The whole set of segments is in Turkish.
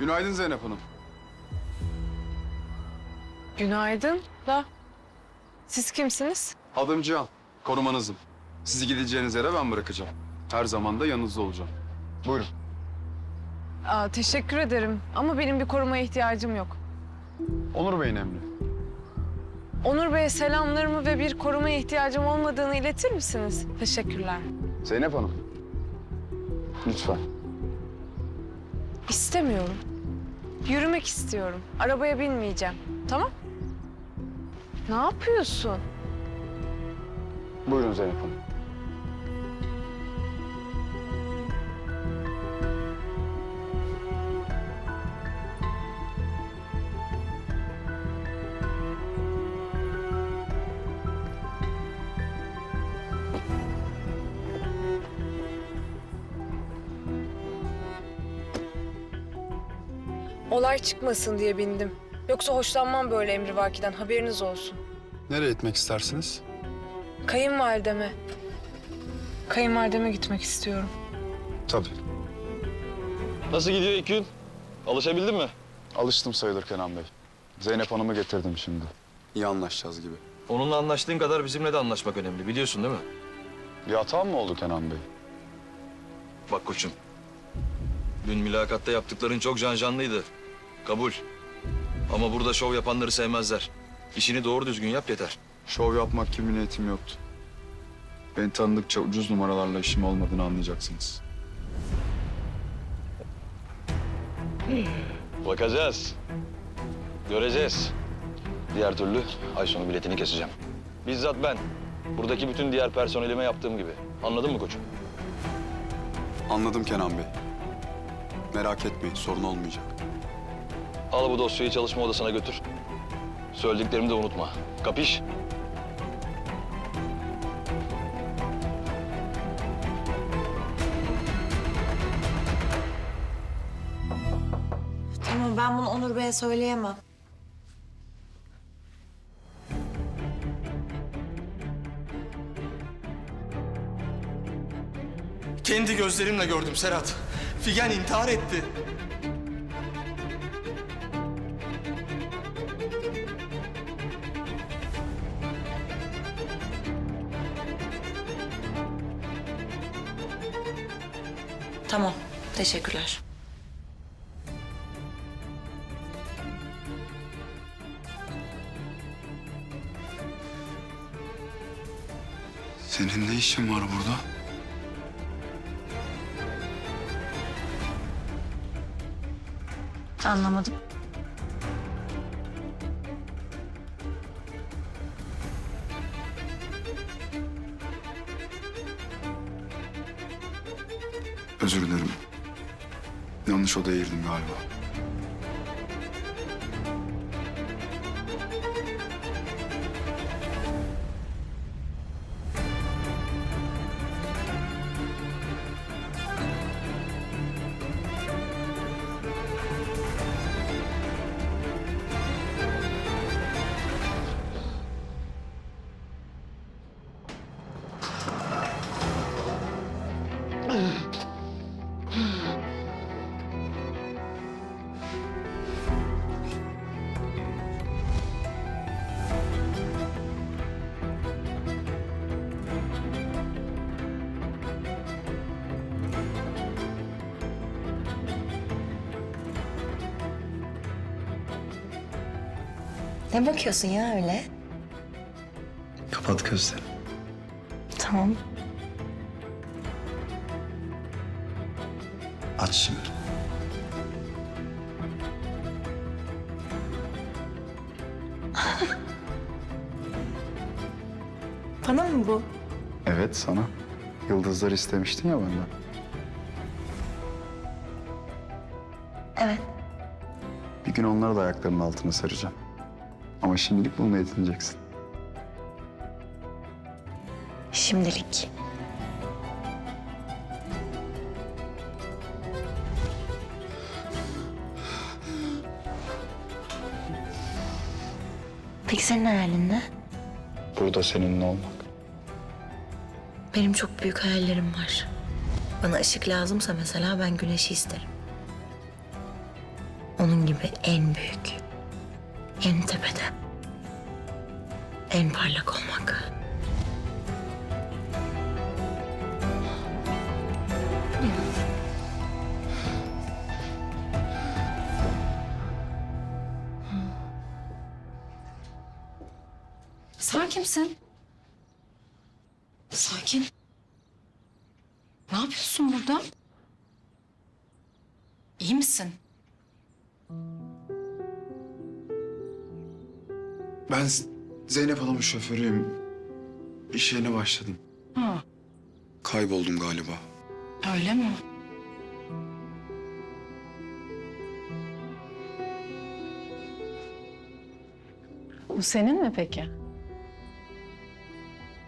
Günaydın Zeynep Hanım. Günaydın da. Siz kimsiniz? Adım Cihan. Korumanızım. Sizi gideceğiniz yere ben bırakacağım. Her zaman da yanınızda olacağım. Buyurun. Aa, teşekkür ederim ama benim bir korumaya ihtiyacım yok. Onur Bey'in emri. Onur Bey'e selamlarımı ve bir korumaya ihtiyacım olmadığını iletir misiniz? Teşekkürler. Zeynep Hanım. Lütfen. İstemiyorum. Yürümek istiyorum. Arabaya binmeyeceğim. Tamam? Ne yapıyorsun? Buyurun Zeynep Hanım. Olay çıkmasın diye bindim. Yoksa hoşlanmam böyle emrivakiden. Haberiniz olsun. Nereye gitmek istersiniz? Kayınvalideme. Kayınvalideme gitmek istiyorum. Tabii. Nasıl gidiyor ilk gün? Alışabildin mi? Alıştım sayılır Kenan Bey. Zeynep Hanım'ı getirdim şimdi. İyi anlaşacağız gibi. Onunla anlaştığın kadar bizimle de anlaşmak önemli biliyorsun değil mi? Bir hata mı oldu Kenan Bey? Bak koçum. Dün mülakatta yaptıkların çok cancanlıydı. Kabul. Ama burada şov yapanları sevmezler. İşini doğru düzgün yap yeter. Şov yapmak gibi niyetim yoktu. Beni tanıdıkça ucuz numaralarla işim olmadığını anlayacaksınız. Bakacağız. Göreceğiz. Diğer türlü ay sonu biletini keseceğim. Bizzat ben. Buradaki bütün diğer personelime yaptığım gibi. Anladın mı koçum? Anladım Kenan Bey. Merak etmeyin, sorun olmayacak. Al bu dosyayı çalışma odasına götür. Söylediklerimi de unutma. Kapiş? Tamam ben bunu Onur Bey'e söyleyemem. Kendi gözlerimle gördüm Serhat. Figen intihar etti. Tamam teşekkürler. Senin ne işin var burada? Anlamadım. Özür dilerim. Yanlış odaya girdim galiba. Ne bakıyorsun ya öyle? Kapat gözlerini. Tamam. Aç şimdi. Bana mı bu? Evet sana. Yıldızlar istemiştin ya benden. Evet. Bir gün onları da ayaklarının altına saracağım. Ama şimdilik bununla yetineceksin. Şimdilik. Peki senin hayalin ne? Burada seninle olmak. Benim çok büyük hayallerim var. Bana ışık lazımsa mesela ben güneşi isterim. Senin gibi en büyük, en tepede, en parlak olmak. Sen kimsin? Sakin. Ne yapıyorsun burada? İyi misin? Ben Zeynep Hanım'ın şoförüyüm. İş yerine başladım. Ha, Kayboldum galiba. öyle mi? Bu senin mi peki?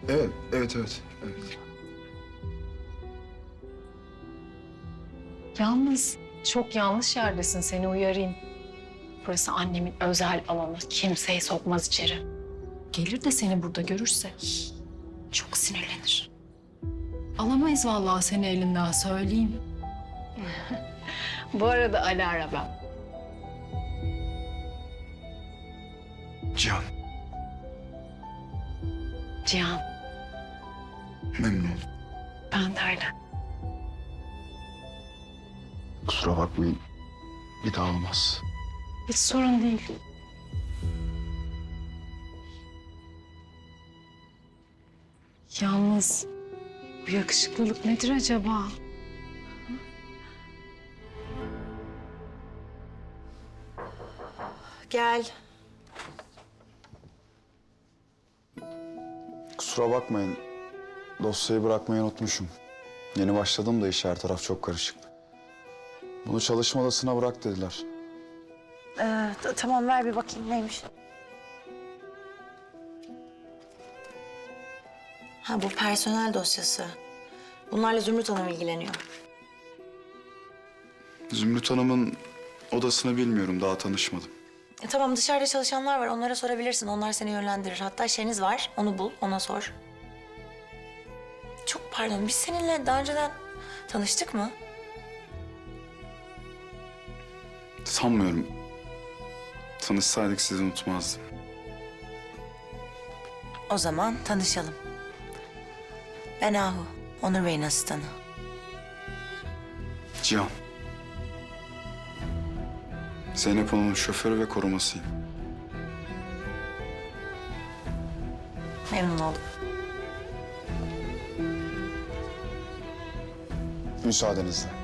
Evet, evet, evet. evet. Yalnız çok yanlış yerdesin seni uyarayım. Burası annemin özel alanı. Kimseyi sokmaz içeri. Gelir de seni burada görürse çok sinirlenir. Alamayız vallahi seni elinden söyleyeyim. Bu arada Alara ben. Cihan, Cihan. memnun oldum. Ben de öyle. Kusura bakmayın. Bir daha olmaz. Hiç sorun değil. Yalnız bu yakışıklılık nedir acaba? Gel. Kusura bakmayın. Dosyayı bırakmayı unutmuşum. Yeni başladım da iş her taraf çok karışık. Bunu çalışma odasına bırak dediler. Ee, tamam ver bir bakayım neymiş. Ha bu personel dosyası. Bunlarla Zümrüt Hanım ilgileniyor. Zümrüt Hanım'ın odasını bilmiyorum. Daha tanışmadım. E, tamam dışarıda çalışanlar var onlara sorabilirsin. Onlar seni yönlendirir. Hatta Şeniz var onu bul ona sor. Çok pardon biz seninle daha önceden tanıştık mı? Sanmıyorum. Tanışsaydık sizi unutmazdım. O zaman tanışalım. Ben Ahu. Onur Bey'in asistanı. Cihan. Zeynep Hanım'ın şoförü ve korumasıyım. Memnun oldum. Müsaadenizle.